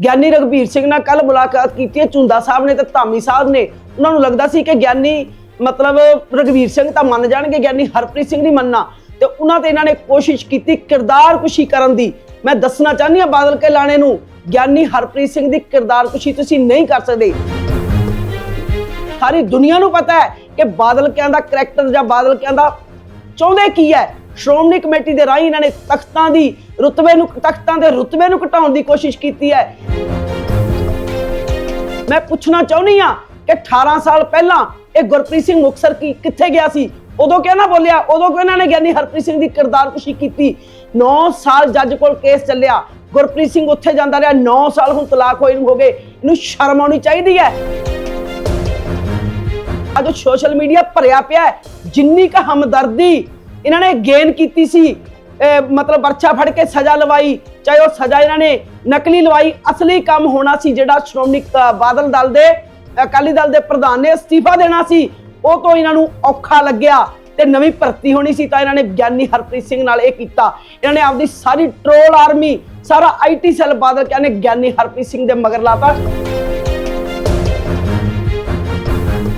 ਗਿਆਨੀ ਰਗਵੀਰ ਸਿੰਘ ਨਾਲ ਕੱਲ ਮੁਲਾਕਾਤ ਕੀਤੀ ਹੈ ਝੁੰਦਾ ਸਾਹਿਬ ਨੇ ਤੇ ਧਾਮੀ ਸਾਹਿਬ ਨੇ। ਉਹਨਾਂ ਨੂੰ ਲੱਗਦਾ ਸੀ ਕਿ ਗਿਆਨੀ, ਮਤਲਬ ਰਗਵੀਰ ਸਿੰਘ ਤਾਂ ਮੰਨ ਜਾਣਗੇ, ਗਿਆਨੀ ਹਰਪ੍ਰੀਤ ਸਿੰਘ ਨਹੀਂ ਮੰਨਣਾ। ਤੇ ਉਹਨਾਂ ਤੇ ਇਹਨਾਂ ਨੇ ਕੋਸ਼ਿਸ਼ ਕੀਤੀ ਕਿਰਦਾਰ ਕੁਸ਼ੀ ਕਰਨ ਦੀ। ਮੈਂ ਦੱਸਣਾ ਚਾਹੁੰਦੀ ਹਾਂ ਬਾਦਲ ਕੇ ਲਾਣੇ ਨੂੰ, ਗਿਆਨੀ ਹਰਪ੍ਰੀਤ ਸਿੰਘ ਦੀ ਕਿਰਦਾਰ ਕੁਸ਼ੀ ਤੁਸੀਂ ਨਹੀਂ ਕਰ ਸਕਦੇ। ਸਾਰੀ ਦੁਨੀਆ ਨੂੰ ਪਤਾ ਹੈ ਕਿ ਬਾਦਲ ਕਿਆਂ ਦਾ ਕਰੈਕਟਰ ਜਾਂ ਬਾਦਲ ਕਿਆਂ ਦਾ ਚਾਹੁੰਦੇ ਕੀ ਹੈ? ਸ਼੍ਰੋਮਣੀ ਕਮੇਟੀ ਦੇ ਰਾਹੀਂ ਇਹਨਾਂ ਨੇ ਤਖਤਾਂ ਦੀ ਰੁਤਬੇ ਨੂੰ, ਤਖਤਾਂ ਦੇ ਰੁਤਬੇ ਨੂੰ ਘਟਾਉਣ ਦੀ ਕੋਸ਼ਿਸ਼ ਕੀਤੀ ਹੈ। ਮੈਂ ਪੁੱਛਣਾ ਚਾਹੁੰਦੀ ਆ ਕਿ 18 ਸਾਲ ਪਹਿਲਾਂ ਇਹ ਗੁਰਪ੍ਰੀਤ ਸਿੰਘ ਮੁਕਸਰ ਕੀ, ਕਿੱਥੇ ਗਿਆ ਸੀ? ਉਦੋਂ ਕਿਉਂ ਨਾ ਬੋਲਿਆ? ਉਦੋਂ ਕਿਉਂ ਇਹਨਾਂ ਨੇ ਗਿਆਨੀ ਹਰਪ੍ਰੀਤ ਸਿੰਘ ਦੀ ਕਿਰਦਾਰਕੁਸ਼ੀ ਕੀਤੀ? 9 ਸਾਲ ਜੱਜ ਕੋਲ ਕੇਸ ਚੱਲਿਆ। ਗੁਰਪ੍ਰੀਤ ਸਿੰਘ ਉੱਥੇ ਜਾਂਦਾ ਰਿਹਾ। 9 ਸਾਲ ਹੁਣ ਤਲਾਕ ਹੋਏ ਨੂੰ ਹੋ ਗਏ। ਇਹਨੂੰ ਸ਼ਰਮ ਆਉਣੀ ਚਾਹੀਦੀ ਹੈ। ਅੱਜ ਸੋਸ਼ਲ ਮੀਡੀਆ ਭਰਿਆ ਪਿਆ ਜਿੰਨੀ ਕ ਹਮਦਰਦੀ ਇਹਨਾਂ ਨੇ ਗੇਨ ਕੀਤੀ ਸੀ ਮਤਲਬ ਵਰਛਾ ਫੜ ਕੇ ਸਜ਼ਾ ਲਵਾਈ ਚਾਹੇ ਉਹ ਸਜ਼ਾ ਇਹਨਾਂ ਨੇ ਨਕਲੀ ਲਵਾਈ ਅਸਲੀ ਕੰਮ ਹੋਣਾ ਸੀ ਜਿਹੜਾ ਸ਼੍ਰੋਮਣੀ ਬਾਦਲ ਦਲ ਦੇ ਅਕਾਲੀ ਦਲ ਦੇ ਪ੍ਰਧਾਨ ਨੇ ਅਸਤੀਫਾ ਦੇਣਾ ਸੀ ਉਹ ਤੋਂ ਇਹਨਾਂ ਨੂੰ ਔਖਾ ਲੱਗਿਆ ਤੇ ਨਵੀਂ ਭਰਤੀ ਹੋਣੀ ਸੀ ਤਾਂ ਇਹਨਾਂ ਨੇ ਗਿਆਨੀ ਹਰਪ੍ਰੀਤ ਸਿੰਘ ਨਾਲ ਇਹ ਕੀਤਾ ਇਹਨਾਂ ਨੇ ਆਪਦੀ ਸਾਰੀ ਟਰੋਲ ਆਰਮੀ ਸਾਰਾ ਆਈਟੀ ਸੈੱਲ ਬਾਦਲ ਕਹਿੰਦੇ ਗਿਆਨੀ ਹਰਪ੍ਰੀਤ ਸਿੰਘ ਦੇ ਮਗਰ ਲਾਤਾ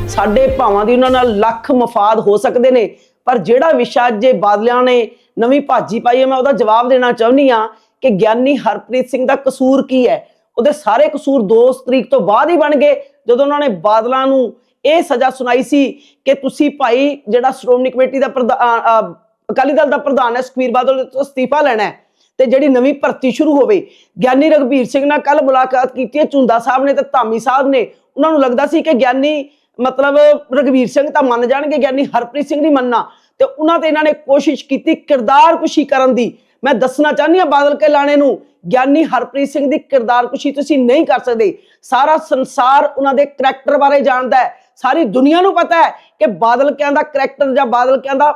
ਸਾਡੇ ਭਾਵਾਂ ਦੀ ਉਹਨਾਂ ਨਾਲ ਲੱਖ ਮਫਾਦ ਹੋ ਸਕਦੇ ਨੇ ਪਰ ਜਿਹੜਾ ਵਿਸ਼ਾ ਅੱਜ ਬਾਦਲਿਆਂ ਨੇ ਨਵੀਂ ਭਾਜੀ ਪਾਈ ਹੈ, ਮੈਂ ਉਹਦਾ ਜਵਾਬ ਦੇਣਾ ਚਾਹੁੰਦੀ ਆ ਕਿ ਗਿਆਨੀ ਹਰਪ੍ਰੀਤ ਸਿੰਘ ਦਾ ਕਸੂਰ ਕੀ ਹੈ? ਉਹਦੇ ਸਾਰੇ ਕਸੂਰ 2 ਤਰੀਕ ਤੋਂ ਬਾਅਦ ਹੀ ਬਣ ਗਏ, ਜਦੋਂ ਉਹਨਾਂ ਨੇ ਬਾਦਲਾਂ ਨੂੰ ਇਹ ਸਜ਼ਾ ਸੁਣਾਈ ਸੀ ਕਿ ਤੁਸੀਂ ਭਾਈ ਜਿਹੜਾ ਸ਼੍ਰੋਮਣੀ ਕਮੇਟੀ ਦਾ ਪ੍ਰਧਾ- ਅਕਾਲੀ ਦਲ ਦਾ ਪ੍ਰਧਾਨ ਹੈ, ਸੁਖਬੀਰ ਬਾਦਲ ਤੋਂ ਅਸਤੀਫਾ ਲੈਣਾ ਹੈ ਤੇ ਜਿਹੜੀ ਨਵੀਂ ਭਰਤੀ ਸ਼ੁਰੂ ਹੋਵੇ। ਗਿਆਨੀ ਰਗਵੀਰ ਸਿੰਘ ਨਾਲ ਕੱਲ ਮੁਲਾਕਾਤ ਕੀਤੀ ਹੈ, ਝੁੰਦਾ ਸਾਹਿਬ ਨੇ ਤੇ ਧਾਮੀ ਸਾਹਿਬ ਨੇ। ਉਹਨਾਂ ਨੂੰ ਲੱਗਦਾ ਸੀ ਕਿ ਗਿਆਨੀ ਮਤਲਬ ਰਗਵੀਰ ਸਿੰਘ ਤਾਂ ਮੰਨ ਜਾਣਗੇ ਗਿਆਨੀ ਹਰਪ੍ਰੀਤ ਸਿੰਘ ਨਹੀਂ ਮੰਨਣਾ। ਤੇ ਉਹਨਾਂ ਤੇ ਇਹਨਾਂ ਨੇ ਕੋਸ਼ਿਸ਼ ਕੀਤੀ ਕਿਰਦਾਰ ਕੁਸ਼ੀ ਕਰਨ ਦੀ। ਮੈਂ ਦੱਸਣਾ ਚਾਹੁੰਦੀ ਹਾਂ ਬਾਦਲ ਕੇ ਲਾਣੇ ਨੂੰ, ਗਿਆਨੀ ਹਰਪ੍ਰੀਤ ਸਿੰਘ ਦੀ ਕਿਰਦਾਰ ਕੁਸ਼ੀ ਤੁਸੀਂ ਨਹੀਂ ਕਰ ਸਕਦੇ। ਸਾਰਾ ਸੰਸਾਰ ਉਹਨਾਂ ਦੇ ਕਰੈਕਟਰ ਬਾਰੇ ਜਾਣਦਾ ਹੈ। ਸਾਰੀ ਦੁਨੀਆ ਨੂੰ ਪਤਾ ਹੈ ਕਿ ਬਾਦਲ ਕਿਆਂ ਦਾ ਕਰੈਕਟਰ ਜਾਂ ਬਾਦਲ ਕਿਆਂ ਦਾ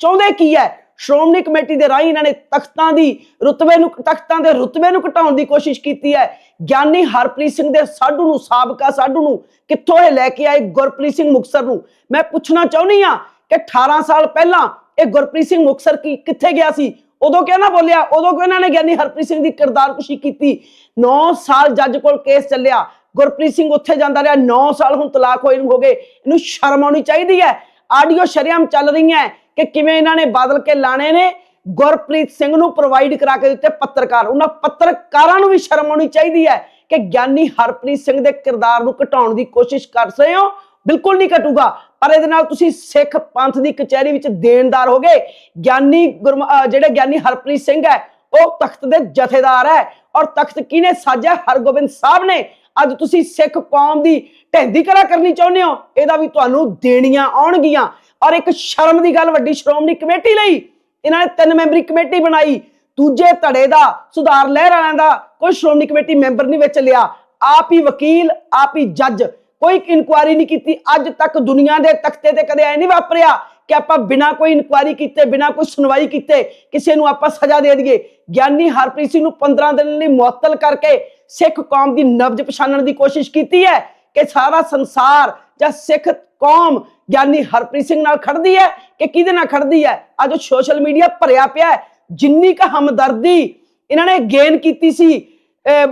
ਚਾਹੁੰਦੇ ਕੀ ਹੈ। ਸ਼੍ਰੋਮਣੀ ਕਮੇਟੀ ਦੇ ਰਾਹੀਂ ਇਹਨਾਂ ਨੇ ਤਖਤਾਂ ਦੀ ਰੁਤਬੇ ਨੂੰ, ਤਖਤਾਂ ਦੇ ਰੁਤਬੇ ਨੂੰ ਘਟਾਉਣ ਦੀ ਕੋਸ਼ਿਸ਼ ਕੀਤੀ ਹੈ। ਗਿਆਨੀ ਹਰਪ੍ਰੀਤ ਸਿੰਘ ਦੇ ਸਾਡੂ ਨੂੰ ਸਾਬਕਾ ਸਾਡੂ ਨੂੰ ਕਿੱਥੋਂ ਇਹ ਲੈ ਕੇ ਆਏ ਗੁਰਪ੍ਰੀਤ ਸਿੰਘ ਮੁਕਸਰ ਨੂੰ? ਮੈਂ ਪੁੱਛਣਾ ਚਾਹੁੰਦੀ ਆ ਕਿ 18 ਸਾਲ ਪਹਿਲਾਂ ਇਹ ਗੁਰਪ੍ਰੀਤ ਸਿੰਘ ਮੁਕਸਰ ਕੀ, ਕਿੱਥੇ ਗਿਆ ਸੀ? ਉਦੋਂ ਕਿਉਂ ਨਾ ਬੋਲਿਆ? ਉਦੋਂ ਕਿਉਂ ਇਹਨਾਂ ਨੇ ਗਿਆਨੀ ਹਰਪ੍ਰੀਤ ਸਿੰਘ ਦੀ ਕਿਰਦਾਰਕੁਸ਼ੀ ਕੀਤੀ? 9 ਸਾਲ ਜੱਜ ਕੋਲ ਕੇਸ ਚੱਲਿਆ। ਗੁਰਪ੍ਰੀਤ ਸਿੰਘ ਉੱਥੇ ਜਾਂਦਾ ਰਿਹਾ। 9 ਸਾਲ ਹੁਣ ਤਲਾਕ ਹੋਏ ਨੂੰ ਹੋ ਗਏ। ਇਹਨੂੰ ਸ਼ਰਮ ਆਉਣੀ ਚਾਹੀਦੀ ਹੈ। ਆਡੀਓ ਸ਼ਰਿਆਮ ਚੱਲ ਰਹੀਆਂ। ਕਿ ਕਿਵੇਂ ਇਹਨਾਂ ਨੇ ਬਾਦਲ ਕੇ ਲਾਣੇ ਨੇ? ਗੁਰਪ੍ਰੀਤ ਸਿੰਘ ਨੂੰ ਪ੍ਰੋਵਾਈਡ ਕਰਾ ਕੇ ਦਿੱਤੇ ਪੱਤਰਕਾਰ। ਉਹਨਾਂ ਪੱਤਰਕਾਰਾਂ ਨੂੰ ਵੀ ਸ਼ਰਮ ਆਉਣੀ ਚਾਹੀਦੀ ਹੈ ਕਿ ਗਿਆਨੀ ਹਰਪ੍ਰੀਤ ਸਿੰਘ ਦੇ ਕਿਰਦਾਰ ਨੂੰ ਘਟਾਉਣ ਦੀ ਕੋਸ਼ਿਸ਼ ਕਰ ਰਹੇ ਹੋ। ਬਿਲਕੁਲ ਨਹੀਂ ਘਟੂਗਾ। ਪਰ ਇਹਦੇ ਨਾਲ ਤੁਸੀਂ ਸਿੱਖ ਪੰਥ ਦੀ ਕਚਹਿਰੀ ਵਿੱਚ ਦੇਣਦਾਰ ਹੋਗੇ। ਗਿਆਨੀ ਗੁਰਮ- ਜਿਹੜੇ ਗਿਆਨੀ ਹਰਪ੍ਰੀਤ ਸਿੰਘ ਹੈ, ਉਹ ਤਖਤ ਦੇ ਜਥੇਦਾਰ ਹੈ ਔਰ ਤਖਤ ਕਿਹਨੇ? ਸਾਜਿਆ ਹਰਗੋਬਿੰਦ ਸਾਹਿਬ ਨੇ। ਅੱਜ ਤੁਸੀਂ ਸਿੱਖ ਕੌਮ ਦੀ ਢਹਿੰਦੀ ਕਰਾ ਕਰਨੀ ਚਾਹੁੰਦੇ ਹੋ। ਇਹਦਾ ਵੀ ਤੁਹਾਨੂੰ ਦੇਣੀਆਂ ਆਉਣਗੀਆਂ। ਔਰ ਇੱਕ ਸ਼ਰਮ ਦੀ ਗੱਲ ਵੱਡੀ ਸ਼੍ਰੋਮਣੀ ਕਮੇਟੀ ਲਈ। ਇਹਨਾਂ ਨੇ ਤਿੰਨ ਮੈਂਬਰੀ ਕਮੇਟੀ ਬਣਾਈ। ਦੂਜੇ ਧੜੇ ਦਾ, ਸੁਧਾਰ ਲਹਿਰ ਵਾਲਿਆਂ ਦਾ ਕੋਈ ਸ਼੍ਰੋਮਣੀ ਕਮੇਟੀ ਮੈਂਬਰ ਨਹੀਂ ਵਿੱਚ ਲਿਆ। ਆਪ ਹੀ ਵਕੀਲ, ਆਪ ਹੀ ਜੱਜ। ਕੋਈ ਇਨਕੁਆਰੀ ਨਹੀਂ ਕੀਤੀ। ਅੱਜ ਤੱਕ ਦੁਨੀਆ ਦੇ ਤਖਤੇ ਤੇ ਕਦੇ ਐ ਨਹੀਂ ਵਾਪਰਿਆ ਕਿ ਆਪਾਂ ਬਿਨਾ ਕੋਈ ਇਨਕੁਆਰੀ ਕੀਤੇ, ਬਿਨਾ ਕੋਈ ਸੁਣਵਾਈ ਕੀਤੇ, ਕਿਸੇ ਨੂੰ ਆਪਾਂ ਸਜ਼ਾ ਦੇ ਦਈਏ। ਗਿਆਨੀ ਹਰਪ੍ਰੀਤ ਸਿੰਘ ਨੂੰ 15 ਦਿਨ ਲਈ ਮੁਅੱਤਲ ਕਰਕੇ ਸਿੱਖ ਕੌਮ ਦੀ ਨਬਜ ਪਛਾਣਨ ਦੀ ਕੋਸ਼ਿਸ਼ ਕੀਤੀ ਹੈ ਕਿ ਸਾਰਾ ਸੰਸਾਰ ਜਾਂ ਸਿੱਖ ਕੌਮ ਗਿਆਨੀ ਹਰਪ੍ਰੀਤ ਸਿੰਘ ਨਾਲ ਖੜਦੀ ਹੈ ਕਿ ਕਿਹਦੇ ਨਾਲ ਖੜਦੀ ਹੈ? ਅੱਜ ਸੋਸ਼ਲ ਮੀਡੀਆ ਭਰਿਆ ਪਿਆ ਹੈ, ਜਿੰਨੀ ਕ ਹਮਦਰਦੀ ਇਹਨਾਂ ਨੇ ਗੇਨ ਕੀਤੀ ਸੀ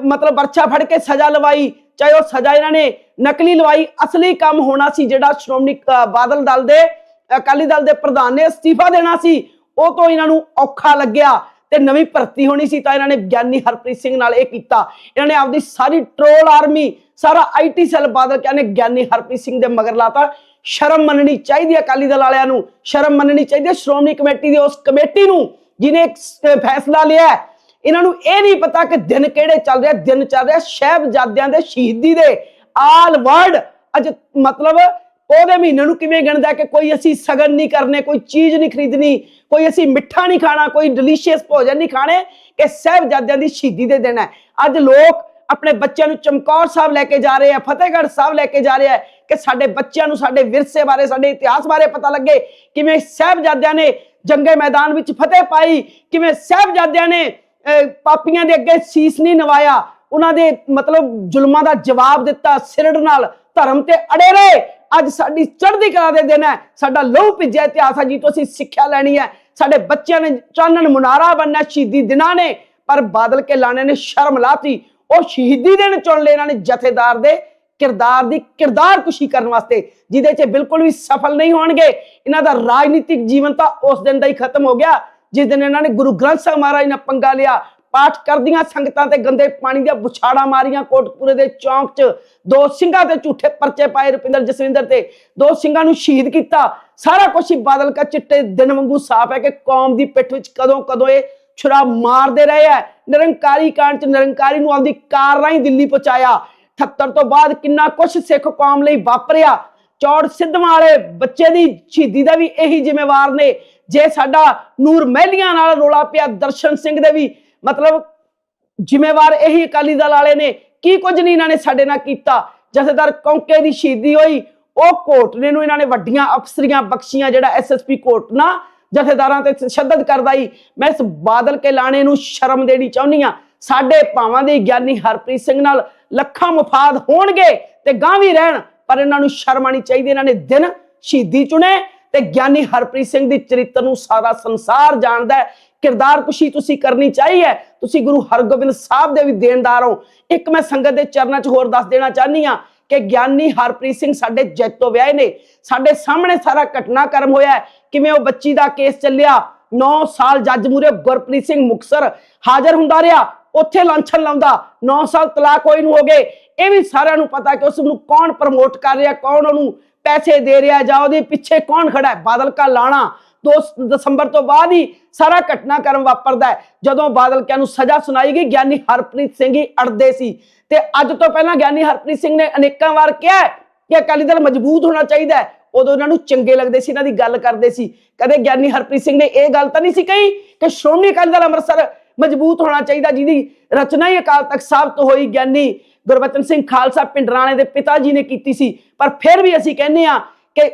ਮਤਲਬ ਵਰਛਾ ਫੜ ਕੇ ਸਜ਼ਾ ਲਵਾਈ, ਚਾਹੇ ਉਹ ਸਜ਼ਾ ਇਹਨਾਂ ਨੇ ਨਕਲੀ ਲਵਾਈ, ਅਸਲੀ ਕੰਮ ਹੋਣਾ ਸੀ ਜਿਹੜਾ ਸ਼੍ਰੋਮਣੀ ਬਾਦਲ ਦਲ ਦੇ, ਅਕਾਲੀ ਦਲ ਦੇ ਪ੍ਰਧਾਨ ਨੇ ਅਸਤੀਫਾ ਦੇਣਾ ਸੀ, ਉਹ ਤੋਂ ਇਹਨਾਂ ਨੂੰ ਔਖਾ ਲੱਗਿਆ ਤੇ ਨਵੀਂ ਭਰਤੀ ਹੋਣੀ ਸੀ ਤਾਂ ਇਹਨਾਂ ਨੇ ਗਿਆਨੀ ਹਰਪ੍ਰੀਤ ਸਿੰਘ ਨਾਲ ਇਹ ਕੀਤਾ। ਇਹਨਾਂ ਨੇ ਆਪਦੀ ਸਾਰੀ ਟਰੋਲ ਆਰਮੀ ਸਾਰਾ ਆਈਟੀ ਸੈੱਲ ਬਾਦਲ ਕਹਿੰਦੇ ਗਿਆਨੀ ਹਰਪ੍ਰੀਤ ਸਿੰਘ ਦੇ ਮਗਰ ਲਾਤਾ। ਸ਼ਰਮ ਮੰਨਣੀ ਚਾਹੀਦੀ ਹੈ ਅਕਾਲੀ ਦਲ ਵਾਲਿਆਂ ਨੂੰ, ਸ਼ਰਮ ਮੰਨਣੀ ਚਾਹੀਦੀ ਹੈ ਸ਼੍ਰੋਮਣੀ ਕਮੇਟੀ ਦੀ ਉਸ ਕਮੇਟੀ ਨੂੰ ਜਿਨੇ ਫੈਸਲਾ ਲਿਆ ਇਹਨਾਂ ਨੂੰ ਇਹ ਨਹੀਂ ਪਤਾ ਕਿ ਦਿਨ ਕਿਹੜੇ ਚੱਲ ਰਿਹਾ, ਦਿਨ ਚੱਲ ਰਿਹਾ, ਸ਼ਹਿਬਜ਼ਾਦਿਆਂ ਦੇ, ਸ਼ਹੀਦੀ ਦੇ ਆਲ ਵਰਲਡ ਅੱਜ ਮਤਲਬ ਉਹਦੇ ਮਹੀਨੇ ਨੂੰ ਕਿਵੇਂ ਗਿਣਦਾ ਕਿ ਕੋਈ ਅਸੀਂ ਸਗਨ ਨਹੀਂ ਕਰਨੇ, ਕੋਈ ਚੀਜ਼ ਨਹੀਂ ਖਰੀਦਣੀ, ਕੋਈ ਅਸੀਂ ਮਿੱਠਾ ਨਹੀਂ ਖਾਣਾ, ਕੋਈ ਡਿਲੀਸ਼ੀਅਸ ਭੋਜਨ ਨਹੀਂ ਖਾਣੇ ਕਿ ਸਾਹਿਬਜ਼ਾਦਿਆਂ ਦੀ ਸ਼ਹੀਦੀ ਦੇ ਦਿਨ ਹੈ। ਅੱਜ ਲੋਕ ਆਪਣੇ ਬੱਚਿਆਂ ਨੂੰ ਚਮਕੌਰ ਸਾਹਿਬ ਲੈ ਕੇ ਜਾ ਰਹੇ ਆ, ਫਤਿਹਗੜ੍ਹ ਸਾਹਿਬ ਲੈ ਕੇ ਜਾ ਰਹੇ ਆ। ਕਿ ਸਾਡੇ ਬੱਚਿਆਂ ਨੂੰ ਸਾਡੇ ਵਿਰਸੇ ਬਾਰੇ, ਸਾਡੇ ਇਤਿਹਾਸ ਬਾਰੇ ਪਤਾ ਲੱਗੇ ਕਿਵੇਂ ਸਾਹਿਬਜ਼ਾਦਿਆਂ ਨੇ ਜੰਗੇ ਮੈਦਾਨ ਵਿੱਚ ਫਤਿਹ ਪਾਈ, ਕਿਵੇਂ ਸਾਹਿਬਜ਼ਾਦਿਆਂ ਨੇ ਪਾਪੀਆਂ ਦੇ ਅੱਗੇ ਸੀਸ ਨਹੀਂ ਨਵਾਇਆ, ਉਹਨਾਂ ਦੇ ਮਤਲਬ ਜ਼ੁਲਮਾਂ ਦਾ ਜਵਾਬ ਦਿੱਤਾ, ਸਿਰੜ ਨਾਲ ਧਰਮ ਤੇ ਅੜੇ ਰਹੇ। ਅੱਜ ਸਾਡੀ ਚੜ੍ਹਦੀ ਕਲਾ ਦੇ ਦਿਨ ਹੈ, ਸਾਡਾ ਲਹੂ ਭਿੱਜਿਆ ਇਤਿਹਾਸ ਹੈ ਜੀ ਤੋਂ ਅਸੀਂ ਸਿੱਖਿਆ ਲੈਣੀ ਹੈ। ਸਾਡੇ ਬੱਚਿਆਂ ਨੇ ਚਾਨਣ ਮੁਨਾਰਾ ਬਣਨਾ ਸ਼ਹੀਦੀ ਦਿਨਾਂ ਨੇ, ਪਰ ਬਾਦਲ ਕੇ ਲਾਣੇ ਨੇ ਸ਼ਰਮ ਲਾਤੀ। ਉਹ ਸ਼ਹੀਦੀ ਦਿਨ ਚੁਣ ਲਏ ਇਹਨਾਂ ਨੇ ਜਥੇਦਾਰ ਦੇ। ਕਿਰਦਾਰ ਦੀ ਕਿਰਦਾਰ ਕੁਸ਼ੀ ਕਰਨ ਵਾਸਤੇ, ਜਿਹਦੇ 'ਚ ਬਿਲਕੁਲ ਵੀ ਸਫਲ ਨਹੀਂ ਹੋਣਗੇ। ਇਹਨਾਂ ਦਾ ਰਾਜਨੀਤਿਕ ਜੀਵਨ ਤਾਂ ਉਸ ਦਿਨ ਦਾ ਹੀ ਖਤਮ ਹੋ ਗਿਆ। ਜਿਸ ਦਿਨ ਇਹਨਾਂ ਨੇ ਗੁਰੂ ਗ੍ਰੰਥ ਸਾਹਿਬ ਮਹਾਰਾਜ ਨਾਲ ਪੰਗਾ ਲਿਆ, ਪਾਠ ਕਰਦੀਆਂ ਸੰਗਤਾਂ ਤੇ ਗੰਦੇ ਪਾਣੀ ਦੀਆਂ ਬੁਛਾੜਾਂ ਮਾਰੀਆਂ ਕੋਟਪੂਰੇ ਦੇ ਚੌਂਕ 'ਚ। ਦੋ ਸਿੰਘਾਂ ਤੇ ਝੂਠੇ ਪਰਚੇ ਪਾਏ ਰੁਪਿੰਦਰ ਜਸਵਿੰਦਰ ਤੇ। ਦੋ ਸਿੰਘਾਂ ਨੂੰ ਸ਼ਹੀਦ ਕੀਤਾ। ਸਾਰਾ ਕੁਝ ਹੀ ਬਾਦਲ ਕਾ ਚਿੱਟੇ ਦਿਨ ਵਾਂਗੂ ਸਾਫ਼ ਹੈ ਕਿ ਕੌਮ ਦੀ ਪਿੱਠ ਵਿੱਚ ਕਦੋਂ ਕਦੋਂ ਇਹ ਛੁਰਾ ਮਾਰਦੇ ਰਹੇ ਹੈ। ਨਿਰੰਕਾਰੀ ਕਾਂਡ 'ਚ ਨਿਰੰਕਾਰੀ ਨੂੰ ਆਪਦੀ ਕਾਰ ਰਾਹੀਂ ਦਿੱਲੀ ਪਹੁੰਚਾਇਆ। 78 ਤੋਂ ਬਾਅਦ ਕਿੰਨਾ ਕੁਝ ਸਿੱਖ ਕੌਮ ਲਈ ਵਾਪਰਿਆ। ਚੌੜ ਸਿੱਧਵਾਂ ਵਾਲੇ ਬੱਚੇ ਦੀ ਸ਼ਹੀਦੀ ਦਾ ਵੀ ਇਹੀ ਜ਼ਿੰਮੇਵਾਰ ਨੇ। ਜੇ ਸਾਡਾ ਨੂਰ ਮਹਿਲੀਆਂ ਨਾਲ ਰੋਲਾ ਪਿਆ, ਦਰਸ਼ਨ ਸਿੰਘ ਦੇ ਵੀ, ਮਤਲਬ ਜ਼ਿੰਮੇਵਾਰ ਇਹੀ ਅਕਾਲੀ ਦਲ ਵਾਲੇ ਨੇ। ਕੀ ਕੁਝ ਨਹੀਂ ਇਹਨਾਂ ਨੇ ਸਾਡੇ ਨਾਲ ਕੀਤਾ। ਜਥੇਦਾਰ ਕੌਂਕੇ ਦੀ ਸ਼ਹੀਦੀ ਹੋਈ, ਉਹ ਕੋਟਨੇ ਨੂੰ ਇਹਨਾਂ ਨੇ ਵੱਡੀਆਂ ਅਫਸਰੀਆਂ ਬਖਸ਼ੀਆਂ, ਜਿਹੜਾ ਐਸਐਸਪੀ ਕੋਟਨਾ ਜਥੇਦਾਰਾਂ ਤੇ ਤਸ਼ੱਦਦ ਕਰਦਾ ਹੀ ਮੈਂ ਇਸ ਬਾਦਲ ਕੇ ਲਾਣੇ ਨੂੰ ਸ਼ਰਮ ਦੇਣੀ ਚਾਹੁੰਦੀ ਆ ਸਾਡੇ ਭਾਵਾਂ ਦੇ ਗਿਆਨੀ ਹਰਪ੍ਰੀਤ ਸਿੰਘ ਨਾਲ ਲੱਖਾਂ ਮੁਫਾਦ ਹੋਣਗੇ ਤੇ ਗਾਂ ਵੀ ਰਹਿਣ, ਪਰ ਇਹਨਾਂ ਨੂੰ ਸ਼ਰਮ ਆਣੀ ਚਾਹੀਦੀ ਇਹਨਾਂ ਨੇ ਦਿਨ ਸ਼ਹੀਦੀ ਚੁਣੇ ਤੇ ਗਿਆਨੀ ਹਰਪ੍ਰੀਤ ਸਿੰਘ ਦੀ ਚਰਿੱਤਰ ਨੂੰ ਸਾਰਾ ਸੰਸਾਰ ਜਾਣਦਾ ਹੈ। ਕਿਰਦਾਰ ਕੁਸ਼ੀ ਤੁਸੀਂ ਕਰਨੀ ਚਾਹੀ ਹੈ, ਤੁਸੀਂ ਗੁਰੂ ਹਰਗੋਬਿੰਦ ਸਾਹਿਬ ਦੇ ਵੀ ਦੇਣਦਾਰ ਹੋ। ਇੱਕ ਮੈਂ ਸੰਗਤ ਦੇ ਚਰਨਾਂ 'ਚ ਹੋਰ ਦੱਸ ਦੇਣਾ ਚਾਹਨੀ ਆ ਕਿ ਗਿਆਨੀ ਹਰਪ੍ਰੀਤ ਸਿੰਘ ਸਾਡੇ ਜੈਤੋ ਵਿਆਹੇ ਨੇ। ਸਾਡੇ ਸਾਹਮਣੇ ਸਾਰਾ ਘਟਨਾਕ੍ਰਮ ਹੋਇਆ ਕਿਵੇਂ ਉਹ ਬੱਚੀ ਦਾ ਕੇਸ ਚੱਲਿਆ? 9 ਸਾਲ ਜੱਜ ਮੂਰੇ ਗੁਰਪ੍ਰੀਤ ਸਿੰਘ ਮੁਕਸਰ ਹਾਜ਼ਰ ਹੁੰਦਾ ਰਿਹਾ। ਉੱਥੇ ਲਾਂਛਨ ਲਾਉਂਦਾ 9 ਸਾਲ ਤਲਾਕ ਹੋਈ ਨੂੰ ਹੋ ਗਏ। ਇਹ ਵੀ ਸਾਰਿਆਂ ਨੂੰ ਪਤਾ ਕਿ ਉਸ ਨੂੰ ਕੌਣ ਪ੍ਰਮੋਟ ਕਰ ਰਿਹਾ, ਕੌਣ ਉਹਨੂੰ ਪੈਸੇ ਦੇ ਰਿਹਾ ਜਾਂ ਉਹਦੇ ਪਿੱਛੇ ਕੌਣ ਖੜਾ ਹੈ। ਬਾਦਲ ਕਾ ਲਾਣਾ 2 ਦਸੰਬਰ ਤੋਂ ਬਾਅਦ ਹੀ ਸਾਰਾ ਘਟਨਾਕ੍ਰਮ ਵਾਪਰਦਾ ਹੈ। ਜਦੋਂ ਬਾਦਲ ਕਿਆਂ ਨੂੰ ਸਜ਼ਾ ਸੁਣਾਈ ਗਈ, ਗਿਆਨੀ ਹਰਪ੍ਰੀਤ ਸਿੰਘ ਹੀ ਅੜਦੇ ਸੀ। ਤੇ ਅੱਜ ਤੋਂ ਪਹਿਲਾਂ ਗਿਆਨੀ ਹਰਪ੍ਰੀਤ ਸਿੰਘ ਨੇ ਅਨੇਕਾਂ ਵਾਰ ਕਿਹਾ ਕਿ ਅਕਾਲੀ ਦਲ ਮਜ਼ਬੂਤ ਹੋਣਾ ਚਾਹੀਦਾ ਹੈ। ਉਦੋਂ ਇਹਨਾਂ ਨੂੰ ਚੰਗੇ ਲੱਗਦੇ ਸੀ, ਇਹਨਾਂ ਦੀ ਗੱਲ ਕਰਦੇ ਸੀ। ਕਦੇ ਗਿਆਨੀ ਹਰਪ੍ਰੀਤ ਸਿੰਘ ਨੇ ਇਹ ਗੱਲ ਤਾਂ ਨਹੀਂ ਸੀ ਕਹੀ ਕਿ ਸ਼੍ਰੋਮਣੀ ਅਕਾਲੀ ਦਲ ਅੰਮ੍ਰਿਤਸਰ ਮਜ਼ਬੂਤ ਹੋਣਾ ਚਾਹੀਦਾ, ਜਿਹਦੀ ਰਚਨਾ ਹੀ ਅਕਾਲ ਤਖਤ ਸਾਹਿਬ ਤੋਂ ਹੋਈ, ਗਿਆਨੀ ਗੁਰਬਚਨ ਸਿੰਘ ਖਾਲਸਾ ਪਿੰਡਰਾਣੇ ਦੇ ਪਿਤਾ ਜੀ ਨੇ ਕੀਤੀ ਸੀ। ਪਰ ਫਿਰ ਵੀ ਅਸੀਂ ਕਹਿੰਦੇ ਆ ਕਿ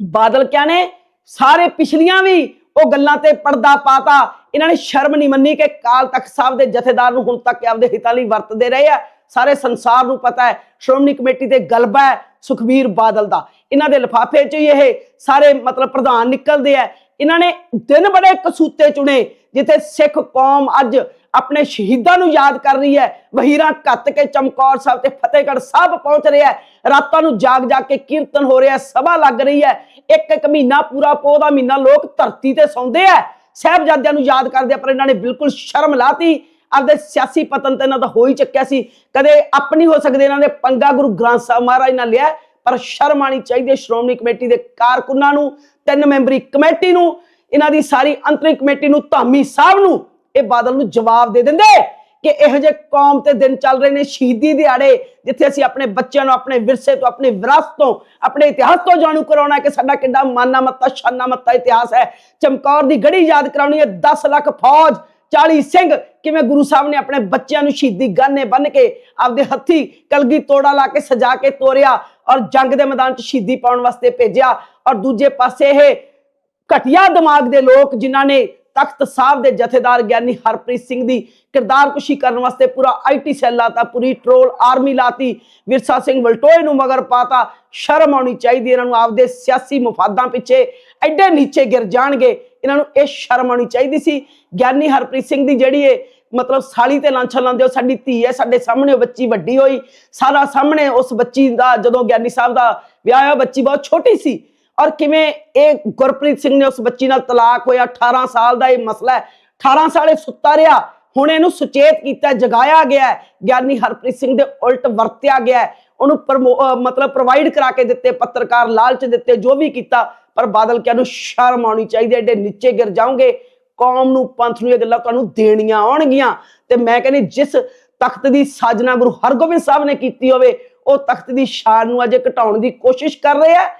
ਬਾਦਲ ਕਿਆ ਨੇ? ਸਾਰੇ ਪਿਛਲੀਆਂ ਵੀ ਉਹ ਗੱਲਾਂ ਤੇ ਪਰਦਾ ਪਾਤਾ। ਇਹਨਾਂ ਨੇ ਸ਼ਰਮ ਨਹੀਂ ਮੰਨੀ ਕਿ ਕਾਲ ਤਖਤ ਸਾਹਿਬ ਦੇ ਜਥੇਦਾਰ ਨੂੰ ਹੁਣ ਤੱਕ ਆਪਦੇ ਹਿੱਤਾਂ ਲਈ ਵਰਤਦੇ ਰਹੇ ਆ। ਸਾਰੇ ਸੰਸਾਰ ਨੂੰ ਪਤਾ ਹੈ, ਸ਼੍ਰੋਮਣੀ ਕਮੇਟੀ ਤੇ ਗਲਬਾ ਹੈ ਸੁਖਬੀਰ ਬਾਦਲ ਦਾ। ਇਹਨਾਂ ਦੇ ਲਿਫਾਫੇ 'ਚ ਹੀ ਇਹ ਸਾਰੇ ਮਤਲਬ ਪ੍ਰਧਾਨ ਨਿਕਲਦੇ ਆ। ਇਹਨਾਂ ਨੇ ਦਿਨ ਬੜੇ ਕਸੂਤੇ ਚੁਣੇ, ਜਿੱਥੇ ਸਿੱਖ ਕੌਮ ਅੱਜ ਆਪਣੇ ਸ਼ਹੀਦਾਂ ਨੂੰ ਯਾਦ ਕਰ ਰਹੀ ਹੈ। ਵਹੀਰਾਂ ਕੱਤ ਕੇ ਚਮਕੌਰ ਸਾਹਿਬ ਤੇ ਫਤਿਹਗੜ੍ਹ ਸਾਹਿਬ ਪਹੁੰਚ ਰਿਹਾ ਹੈ। ਰਾਤਾਂ ਨੂੰ ਜਾਗ ਜਾਗ ਕੇ ਕੀਰਤਨ ਹੋ ਰਿਹਾ ਸਭਾ ਲੱਗ ਰਹੀ ਹੈ। ਇੱਕ ਇੱਕ ਮਹੀਨਾ ਪੂਰਾ ਪੋਹ ਦਾ ਮਹੀਨਾ ਲੋਕ ਧਰਤੀ ਤੇ ਸੌਂਦੇ ਆ ਸਾਹਿਬਜ਼ਾਦਿਆਂ ਨੂੰ ਯਾਦ ਕਰਦੇ ਆ, ਪਰ ਇਹਨਾਂ ਨੇ ਬਿਲਕੁਲ ਸ਼ਰਮ ਲਾਤੀ। ਆਪਦੇ ਸਿਆਸੀ ਪਤਨ ਤੇ ਇਹਨਾਂ ਦਾ ਹੋ ਹੀ ਚੱਕਿਆ ਸੀ। ਕਦੇ ਆਪਣੀ ਹੋ ਸਕਦੇ, ਇਹਨਾਂ ਨੇ ਪੰਗਾ ਗੁਰੂ ਗ੍ਰੰਥ ਸਾਹਿਬ ਮਹਾਰਾਜ ਨਾਲ ਲਿਆ ਪਰ ਸ਼ਰਮ ਆਣੀ ਚਾਹੀਦੀ ਹੈ ਸ਼੍ਰੋਮਣੀ ਕਮੇਟੀ ਦੇ ਕਾਰਕੁਨਾਂ ਨੂੰ, ਤਿੰਨ ਮੈਂਬਰੀ ਕਮੇਟੀ ਨੂੰ, ਇਹਨਾਂ ਦੀ ਸਾਰੀ ਅੰਤਰਿਕ ਕਮੇਟੀ ਨੂੰ, ਧਾਮੀ ਸਾਹਿਬ ਨੂੰ, ਇਹ ਬਾਦਲ ਨੂੰ ਜਵਾਬ ਦੇ ਦਿੰਦੇ ਕਿ ਇਹੋ ਜਿਹੇ ਕੌਮ ਤੇ ਦਿਨ ਚੱਲ ਰਹੇ ਨੇ ਸ਼ਹੀਦੀ ਦਿਹਾੜੇ, ਜਿੱਥੇ ਅਸੀਂ ਆਪਣੇ ਬੱਚਿਆਂ ਨੂੰ, ਆਪਣੇ ਵਿਰਸੇ ਤੋਂ, ਆਪਣੇ ਵਿਰਾਸਤ ਤੋਂ, ਆਪਣੇ ਇਤਿਹਾਸ ਤੋਂ ਜਾਣੂ ਕਰਾਉਣਾ ਕਿ ਸਾਡਾ ਕਿੰਨਾ ਮਾਨਾ ਮੱਤਾ, ਸ਼ਾਨਾ ਮੱਤਾ ਇਤਿਹਾਸ ਹੈ। ਚਮਕੌਰ ਦੀ ਗੜੀ ਯਾਦ ਕਰਾਉਣੀ ਹੈ 10 ਲੱਖ ਫੌਜ 40 ਸਿੰਘ, ਕਿਵੇਂ ਗੁਰੂ ਸਾਹਿਬ ਨੇ ਆਪਣੇ ਬੱਚਿਆਂ ਨੂੰ ਸ਼ਹੀਦੀ ਗਾਨੇ ਬੰਨ ਕੇ ਆਪਦੇ ਹੱਥੀ ਕਲਗੀ ਤੋੜਾ ਲਾ ਕੇ ਸਜਾ ਕੇ ਤੋਰਿਆ। ਔਰ ਜੰਗ ਦੇ ਮੈਦਾਨ 'ਚ ਸ਼ਹੀਦੀ ਪਾਉਣ ਵਾਸਤੇ ਭੇਜਿਆ। ਔਰ ਦੂਜੇ ਪਾਸੇ ਇਹ ਘਟਿਆ ਦਿਮਾਗ ਦੇ ਲੋਕ ਜਿਨ੍ਹਾਂ ਨੇ ਤਖਤ ਸਾਹਿਬ ਦੇ ਜਥੇਦਾਰ ਗਿਆਨੀ ਹਰਪ੍ਰੀਤ ਸਿੰਘ ਦੀ ਕਿਰਦਾਰਕੁਸ਼ੀ ਕਰਨ ਵਾਸਤੇ ਪੂਰਾ ਆਈਟੀ ਸੈੱਲ ਲਾਤਾ, ਪੂਰੀ ਟਰੋਲ ਆਰਮੀ ਲਾਤੀ, ਵਿਰਸਾ ਸਿੰਘ ਵਲਟੋਏ ਨੂੰ ਮਗਰ ਪਾਤਾ। ਸ਼ਰਮ ਆਉਣੀ ਚਾਹੀਦੀ, ਇਹਨਾਂ ਨੂੰ ਆਪਦੇ ਸਿਆਸੀ ਮਫਾਦਾਂ ਪਿੱਛੇ ਐਡੇ ਨੀਚੇ ਗਿਰ ਜਾਣਗੇ। ਇਹਨਾਂ ਨੂੰ ਇਹ ਸ਼ਰਮ ਆਉਣੀ ਚਾਹੀਦੀ ਸੀ। ਗਿਆਨੀ ਹਰਪ੍ਰੀਤ ਸਿੰਘ ਦੀ ਜਿਹੜੀ ਇਹ ਮਤਲਬ ਸਾਲੀ ਤੇ ਲਾਂਛਾ ਲਾਉਂਦੇ ਹੋ, ਸਾਡੀ ਧੀ ਹੈ, ਸਾਡੇ ਸਾਹਮਣੇ ਉਹ ਬੱਚੀ ਵੱਡੀ ਹੋਈ, ਸਾਰਾ ਸਾਹਮਣੇ ਉਸ ਬੱਚੀ ਦਾ ਜਦੋਂ ਗਿਆਨੀ ਸਾਹਿਬ ਦਾ ਵਿਆਹ ਹੋਇਆ, ਬੱਚੀ ਬਹੁਤ ਛੋਟੀ ਸੀ। ਔਰ ਕਿਵੇਂ ਇਹ ਗੁਰਪ੍ਰੀਤ ਸਿੰਘ ਨੇ ਉਸ ਬੱਚੀ ਨਾਲ ਤਲਾਕ ਹੋਇਆ 18 ਸਾਲ ਦਾ ਇਹ ਮਸਲਾ ਹੈ 18 ਸਾਲੇ ਸੁੱਤਾ ਰਿਹਾ, ਹੁਣ ਇਹਨੂੰ ਸੁਚੇਤ ਕੀਤਾ, ਜਗਾਇਆ ਗਿਆ ਗਿਆਨੀ ਹਰਪ੍ਰੀਤ ਸਿੰਘ ਦੇ ਉਲਟ ਵਰਤਿਆ ਗਿਆ ਉਹਨੂੰ ਪ੍ਰਮੋ- ਮਤਲਬ ਪ੍ਰੋਵਾਈਡ ਕਰਾ ਕੇ ਦਿੱਤੇ, ਪੱਤਰਕਾਰ ਲਾਲਚ ਦਿੱਤੇ, ਜੋ ਵੀ ਕੀਤਾ, ਪਰ ਬਾਦਲ ਕਿਆ ਨੂੰ ਸ਼ਰਮ ਆਉਣੀ ਚਾਹੀਦੀ ਹੈ ਨੀਚੇ ਗਿਰ ਜਾਓਗੇ ਕੌਮ ਨੂੰ, ਪੰਥ ਨੂੰ ਇਹ ਗੱਲਾਂ ਤੁਹਾਨੂੰ ਦੇਣੀਆਂ ਆਉਣਗੀਆਂ। ਤੇ ਮੈਂ ਕਹਿੰਦੀ, ਜਿਸ ਤਖਤ ਦੀ ਸਾਜਨਾ ਗੁਰੂ ਹਰਗੋਬਿੰਦ ਸਾਹਿਬ ਨੇ ਕੀਤੀ ਹੋਵੇ, ਉਹ ਤਖਤ ਦੀ ਸ਼ਾਨ ਨੂੰ ਅਜੇ ਘਟਾਉਣ ਦੀ ਕੋਸ਼ਿਸ਼ ਕਰ ਰਹੇ ਆ।